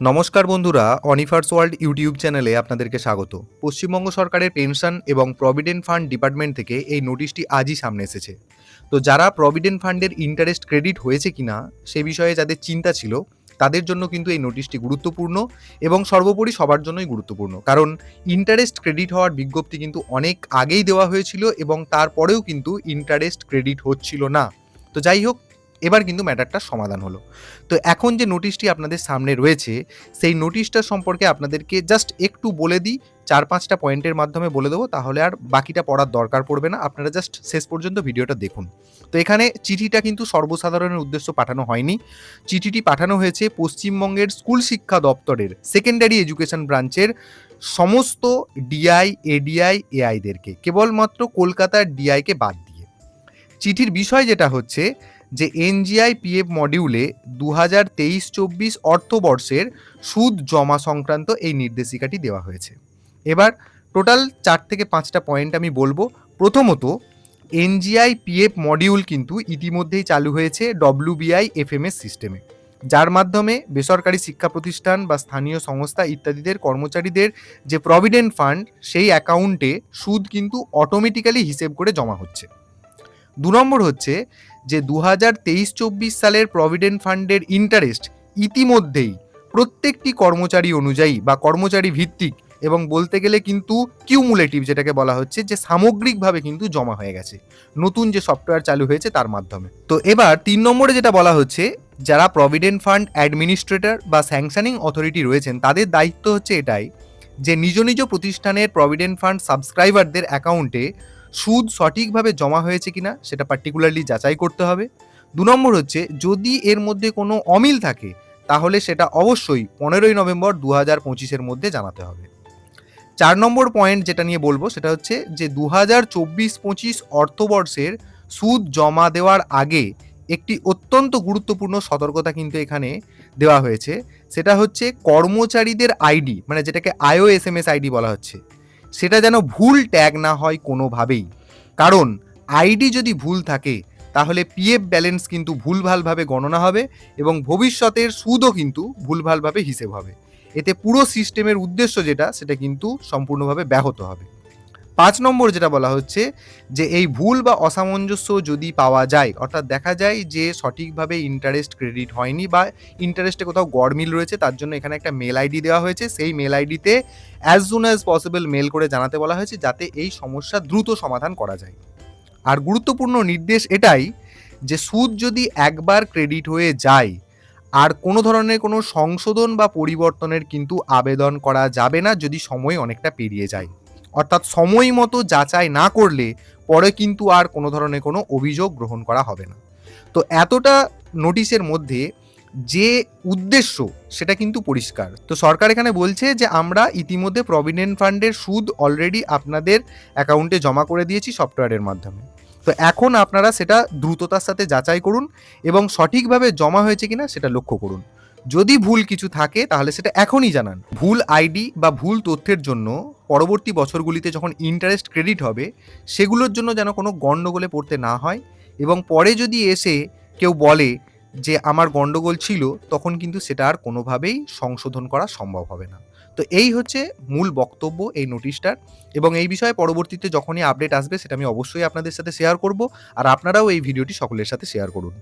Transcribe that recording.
নমস্কার বন্ধুরা অনিফার্স world YouTube চ্যানেলে আপনাদেরকে স্বাগত। পশ্চিমবঙ্গ সরকারের পেনশন এবং প্রভিডেন্ট ফান্ড ডিপার্টমেন্ট থেকে এই নোটিশটি আজই সামনে এসেছে। তো যারা প্রভিডেন্ট ফান্ডের ইন্টারেস্ট ক্রেডিট হয়েছে কিনা, সে বিষয়ে যাদের চিন্তা ছিল, তাদের জন্য কিন্তু এই নোটিশটি গুরুত্বপূর্ণ এবং সর্বোপরি সবার জন্যই গুরুত্বপূর্ণ। কারণ ইন্টারেস্ট ক্রেডিট হওয়ার বিজ্ঞপ্তি কিন্তু অনেক আগেই দেওয়া হয়েছিল এবং তারপরেও কিন্তু ইন্টারেস্ট ক্রেডিট হচ্ছিল না। তো যাই হোক এবার কিন্তু ম্যাটারটা সমাধান হলো। তো এখন যে নোটিশটি আপনাদের সামনে রয়েছে, সেই নোটিশটা সম্পর্কে আপনাদেরকে জাস্ট একটু বলে দিই, চার পাঁচটা পয়েন্টের মাধ্যমে বলে দেবো, তাহলে আর বাকিটা পড়ার দরকার পড়বে না। আপনারা জাস্ট শেষ পর্যন্ত ভিডিওটা দেখুন। তো এখানে চিঠিটা কিন্তু সর্বসাধারণের উদ্দেশ্য পাঠানো হয়নি। চিঠিটি পাঠানো হয়েছে পশ্চিমবঙ্গের স্কুল শিক্ষা দপ্তরের সেকেন্ডারি এডুকেশন ব্রাঞ্চের সমস্ত ডিআই এডিআই এআইদেরকে কেবলমাত্র কলকাতার ডিআইকে বাদ দিয়ে। চিঠির বিষয় যেটা হচ্ছে যে এনজিআই পিএফ মডিউলে দু হাজার তেইশ চব্বিশ অর্থবর্ষের সুদ জমা সংক্রান্ত এই নির্দেশিকাটি দেওয়া হয়েছে। এবার টোটাল চার থেকে পাঁচটা পয়েন্ট আমি বলব। প্রথমত এনজিআই পিএফ মডিউল কিন্তু ইতিমধ্যেই চালু হয়েছে ডব্লিউবিআই এফএমএস সিস্টেমে যার মাধ্যমে বেসরকারি শিক্ষা প্রতিষ্ঠান বা স্থানীয় সংস্থা ইত্যাদিদের কর্মচারীদের যে প্রভিডেন্ট ফান্ড সেই অ্যাকাউন্টে সুদ কিন্তু অটোমেটিক্যালি হিসেব করে জমা হচ্ছে। দু নম্বর হচ্ছে যে দু হাজার তেইশ চব্বিশ সালের প্রভিডেন্ট ফান্ডের ইন্টারেস্ট ইতিমধ্যেই প্রত্যেকটি কর্মচারী অনুযায়ী বা কর্মচারী ভিত্তিক এবং বলতে গেলে কিন্তু কিউমুলেটিভ যেটাকে বলা হচ্ছে যে সামগ্রিকভাবে কিন্তু জমা হয়ে গেছে, নতুন যে সফটওয়্যার চালু হয়েছে তার মাধ্যমে। তো এবার তিন নম্বরে যেটা বলা হচ্ছে, যারা প্রভিডেন্ট ফান্ড অ্যাডমিনিস্ট্রেটর বা স্যাংশনিং অথরিটি রয়েছেন, তাদের দায়িত্ব হচ্ছে এটাই যে নিজ নিজ প্রতিষ্ঠানের প্রভিডেন্ট ফান্ড সাবস্ক্রাইবারদের অ্যাকাউন্টে সুদ সঠিকভাবে জমা হয়েছে কিনা সেটা পার্টিকুলারলি যাচাই করতে হবে। দু নম্বর হচ্ছে, যদি এর মধ্যে কোনো অমিল থাকে, তাহলে সেটা অবশ্যই পনেরোই নভেম্বর দু হাজার পঁচিশের মধ্যে জানাতে হবে। চার নম্বর পয়েন্ট যেটা নিয়ে বলব, সেটা হচ্ছে যে দু হাজার চব্বিশ পঁচিশ অর্থবর্ষের সুদ জমা দেওয়ার আগে একটি অত্যন্ত গুরুত্বপূর্ণ সতর্কতা কিন্তু এখানে দেওয়া হয়েছে। সেটা হচ্ছে কর্মচারীদের আইডি মানে যেটাকে IO S M S ID বলা হচ্ছে। সেটা যেন ভুল ট্যাগ না হয় কোনোভাবেই। কারণ আইডি যদি ভুল থাকে, তাহলে পিএফ ব্যালেন্স কিন্তু ভুলভালভাবে গণনা হবে এবং ভবিষ্যতের সুদও কিন্তু ভুলভালভাবে হিসেব হবে। এতে পুরো সিস্টেমের উদ্দেশ্য যেটা, সেটা কিন্তু সম্পূর্ণভাবে ব্যাহত হবে। পাঁচ নম্বর যেটা বলা হচ্ছে যে এই ভুল বা অসামঞ্জস্য যদি পাওয়া যায়, অর্থাৎ দেখা যায় যে সঠিকভাবে ইন্টারেস্ট ক্রেডিট হয়নি বা ইন্টারেস্টে কোথাও গড়মিল রয়েছে, তার জন্য এখানে একটা মেল আইডি দেওয়া হয়েছে। সেই মেল আইডিতে as soon as possible mail করে জানাতে বলা হয়েছে, যাতে এই সমস্যা দ্রুত সমাধান করা যায়। আর গুরুত্বপূর্ণ নির্দেশ এটাই যে সুদ যদি একবার ক্রেডিট হয়ে যায়, আর কোনো ধরনের কোনো সংশোধন বা পরিবর্তনের কিন্তু আবেদন করা যাবে না, যদি সময় অনেকটা পেরিয়ে যায়। অর্থাৎ সময় মতো যাচাই না করলে পরে কিন্তু আর কোনো ধরনের কোনো অভিযোগ গ্রহণ করা হবে না। তো এতটা নোটিশের মধ্যে যে উদ্দেশ্য সেটা কিন্তু পরিষ্কার। তো সরকার এখানে বলছে যে আমরা ইতিমধ্যে প্রভিডেন্ট ফান্ডের সুদ অলরেডি আপনাদের অ্যাকাউন্টে জমা করে দিয়েছি সফটওয়্যারের মাধ্যমে। তো এখন আপনারা সেটা দ্রুততার সাথে যাচাই করুন এবং সঠিকভাবে জমা হয়েছে কিনা সেটা লক্ষ্য করুন। যদি ভুল কিছু থাকে, তাহলে সেটা এখনই জানান। ভুল আইডি বা ভুল তথ্যের জন্য পরবর্তী বছরগুলিতে যখন ইন্টারেস্ট ক্রেডিট হবে, সেগুলোর জন্য যেন কোনো গণ্ডগোলে পড়তে না হয় এবং পরে যদি এসে কেউ বলে যে আমার গণ্ডগোল ছিল, তখন কিন্তু সেটা আর কোনোভাবেই সংশোধন করা সম্ভব হবে না। তো এই হচ্ছে মূল বক্তব্য এই নোটিশটার এবং এই বিষয়ে পরবর্তীতে যখনই আপডেট আসবে, সেটা আমি অবশ্যই আপনাদের সাথে শেয়ার করব। আর আপনারাও এই ভিডিওটি সকলের সাথে শেয়ার করুন।